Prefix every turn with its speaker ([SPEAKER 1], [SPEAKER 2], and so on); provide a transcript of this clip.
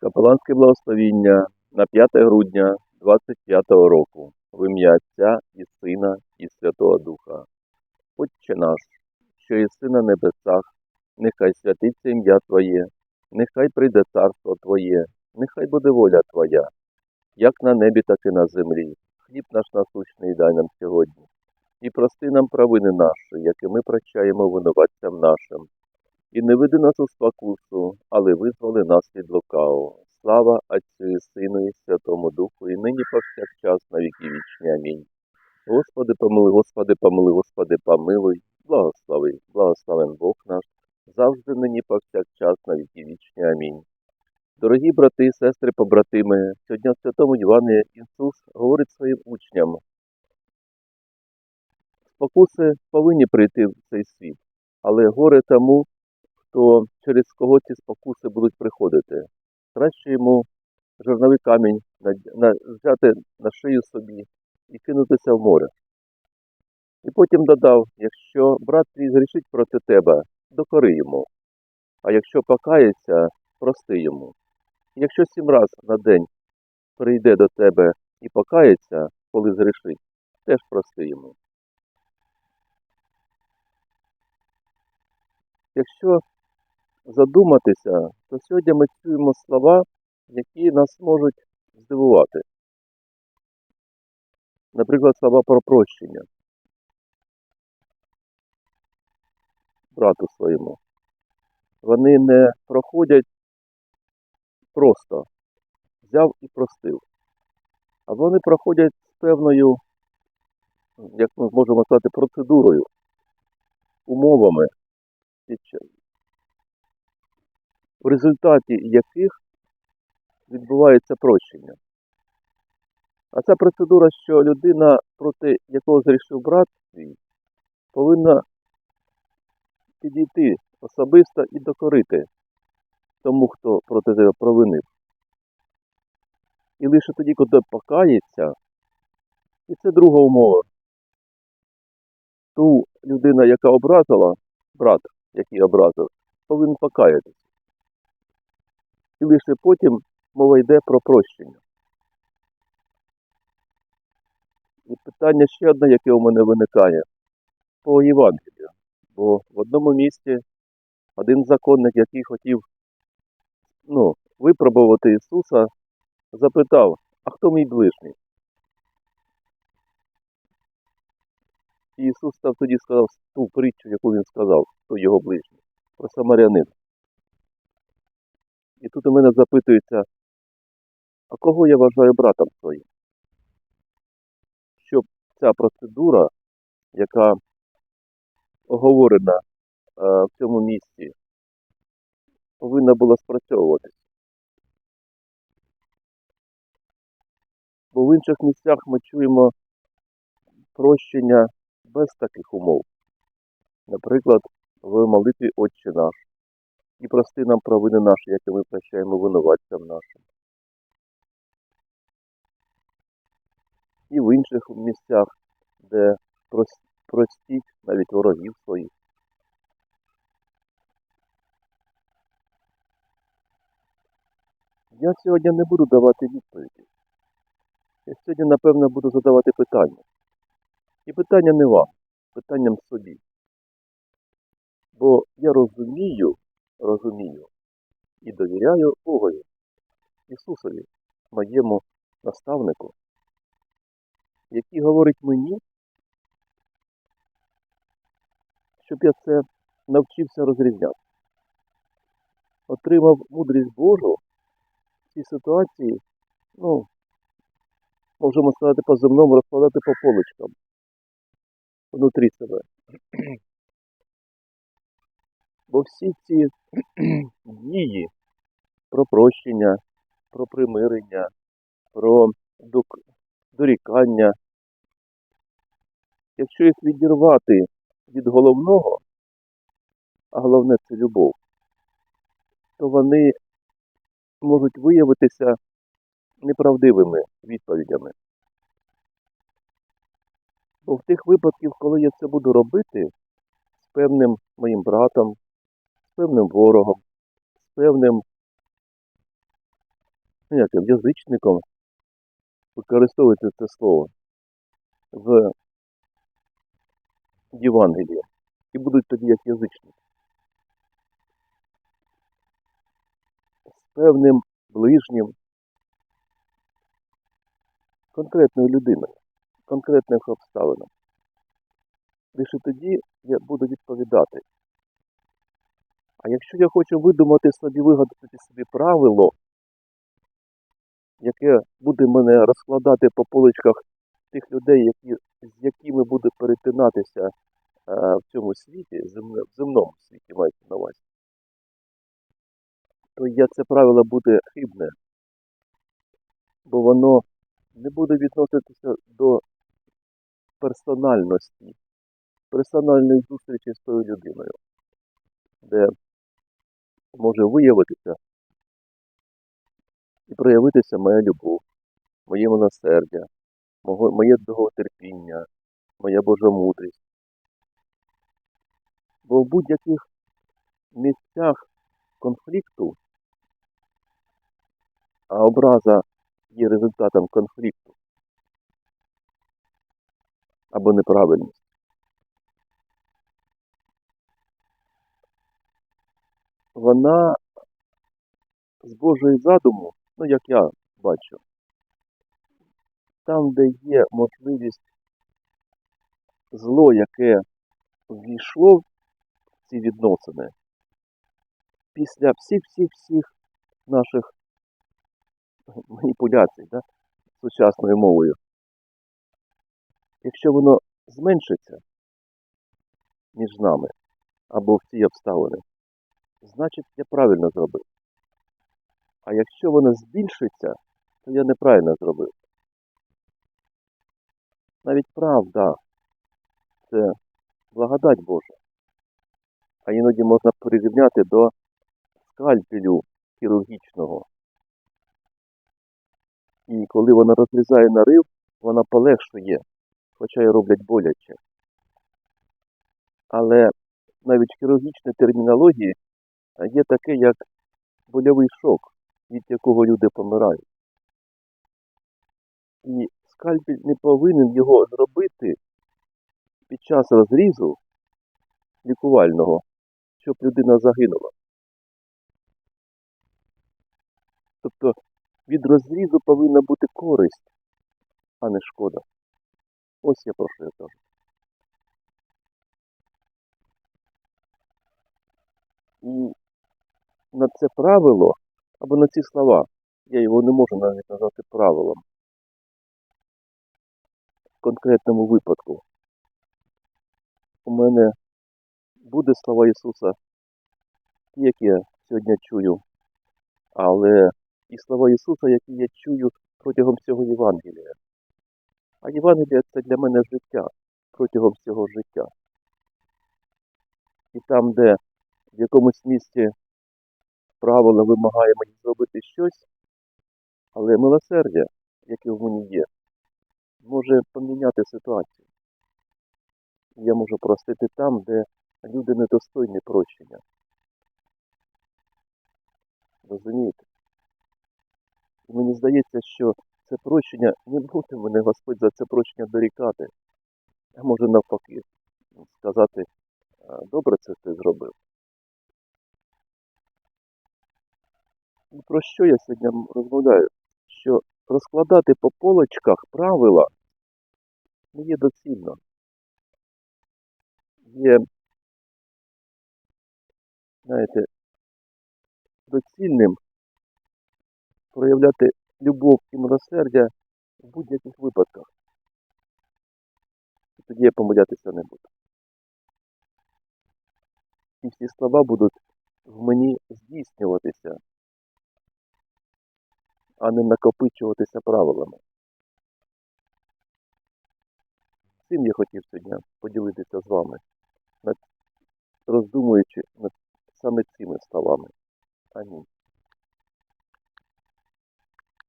[SPEAKER 1] Капеланське благословіння на 5 грудня 25 року в ім'я Отця і Сина і Святого Духа. Отче наш, що єси на небесах, нехай святиться ім'я Твоє, нехай прийде царство Твоє, нехай буде воля Твоя, як на небі, так і на землі. Хліб наш насущний дай нам сьогодні. І прости нам провини наші, як і ми прощаємо винуватцям нашим. І не веди нас у спокусу, але визволи нас від лукавого. Слава Отцю і Сину і Святому Духу, і нині повсякчас на віки вічні. Амінь. Господи, помилуй, Господи, помилуй, Господи, помилуй, благослови, благословен Бог наш, завжди нині повсякчас на віки вічні. Амінь. Дорогі брати і сестри, побратими, сьогодні в Святому Івані Ісус говорить своїм учням. Спокуси повинні прийти в цей світ, але горе тому, хто через кого ці спокуси будуть приходити. Краще йому жорновий камінь взяти на шию собі і кинутися в море. І потім додав, якщо брат твій згрішить проти тебе, докори йому, а якщо покається, прости йому. Якщо сім раз на день прийде до тебе і покається, коли згрішить, теж прости йому. Якщо задуматися, то сьогодні ми чуємо слова, які нас можуть здивувати. Наприклад, слова про прощення брату своєму. Вони не проходять просто взяв і простив. А вони проходять з певною, як ми можемо сказати, процедурою, умовами, в результаті яких відбувається прощення. А ця процедура, що людина, проти якого зрішив брат свій, повинна підійти особисто і докорити тому, хто проти тебе провинив. І лише тоді, коли покається, і це друга умова. Ту людина, яка образила, брат, який образив, повинен покаятися. І лише потім мова йде про прощення. І питання ще одне, яке у мене виникає, по Євангелію. Бо в одному місці один законник, який хотів ну, випробувати Ісуса, запитав, а хто мій ближній? І Ісус став тоді сказав ту притчу, яку він сказав, хто його ближній, про самарянин. І тут у мене запитується, а кого я вважаю братом своїм? Щоб ця процедура, яка оговорена е, в цьому місці, повинна була спрацьовуватися. Бо в інших місцях ми чуємо прощення без таких умов. Наприклад, в молитві Отче наш. І прости нам провини наші, які ми прощаємо винуватцям нашим. І в інших місцях, де прос- простіть навіть ворогів своїх. Я сьогодні не буду давати відповіді. Я сьогодні, напевно, буду задавати питання. І питання не вам, питанням собі. Бо я розумію, розумію і довіряю Богові, Ісусові, моєму наставнику, який говорить мені, щоб я це навчився розрізняти. Отримав мудрість Божу в цій ситуації, ну, можемо сказати по-земному, розкладати по поличкам внутрі себе. Бо всі ці дії про прощення, про примирення, про дорікання, якщо їх відірвати від головного, а головне це любов, то вони можуть виявитися неправдивими відповідями. Бо в тих випадків, коли я це буду робити з певним моїм братом, певним ворогом, з певним ну, язичником використовується це слово в Євангелії. І будуть тоді як язичники. З певним ближнім, конкретною людиною, конкретних обставинах. Лише тоді я буду відповідати. А якщо я хочу видумати собі, вигадати собі правило, яке буде мене розкладати по поличках тих людей, які, з якими буду перетинатися е, в цьому світі, земне- в земному світі мається на увазі, то я це правило буде хибне, бо воно не буде відноситися до персональності, персональної зустрічі з тою людиною, де може виявитися і проявитися моя любов, моє милосердя, моє довготерпіння, моя Божа мудрість. Бо в будь-яких місцях конфлікту, а образа є результатом конфлікту або неправильності. Вона з Божої задуму, ну як я бачу, там, де є можливість зло, яке ввійшло в ці відносини, після всіх-всіх-всіх наших маніпуляцій да, сучасною мовою, якщо воно зменшиться між нами або в ці обставини, значить я правильно зробив. А якщо воно збільшиться, то я неправильно зробив. Навіть правда це благодать Божа. А іноді можна порівняти до скальпелю хірургічного. І коли вона розрізає нарив, вона полегшує, хоча й роблять боляче. Але навіть в хірургічній термінології а, є таке, як больовий шок, від якого люди помирають. І скальпель не повинен його зробити під час розрізу лікувального, щоб людина загинула. Тобто від розрізу повинна бути користь, а не шкода. Ось я про що я кажу. На це правило, або на ці слова, я його не можу навіть назвати правилом в конкретному випадку. У мене буде слова Ісуса, ті, які я сьогодні чую, але і слова Ісуса, які я чую протягом всього Євангелія. А Євангелія це для мене життя протягом всього життя. І там, де в якомусь місці правило вимагає мені зробити щось, але милосердя, яке в мені є, може поміняти ситуацію. Я можу простити там, де люди недостойні прощення. Розумієте? І мені здається, що це прощення не буде мене Господь за це прощення дорікати. А може навпаки сказати, добре це ти зробив. Про що я сьогодні розмовляю? Що розкладати по полочках правила не є доцільно. Є, знаєте, доцільним проявляти любов і милосердя в будь-яких випадках. І тоді я помилятися не буду. І всі слова будуть в мені здійснюватися, а не накопичуватися правилами. Цим я хотів сьогодні поділитися з вами, роздумуючи над саме цими словами. Амінь.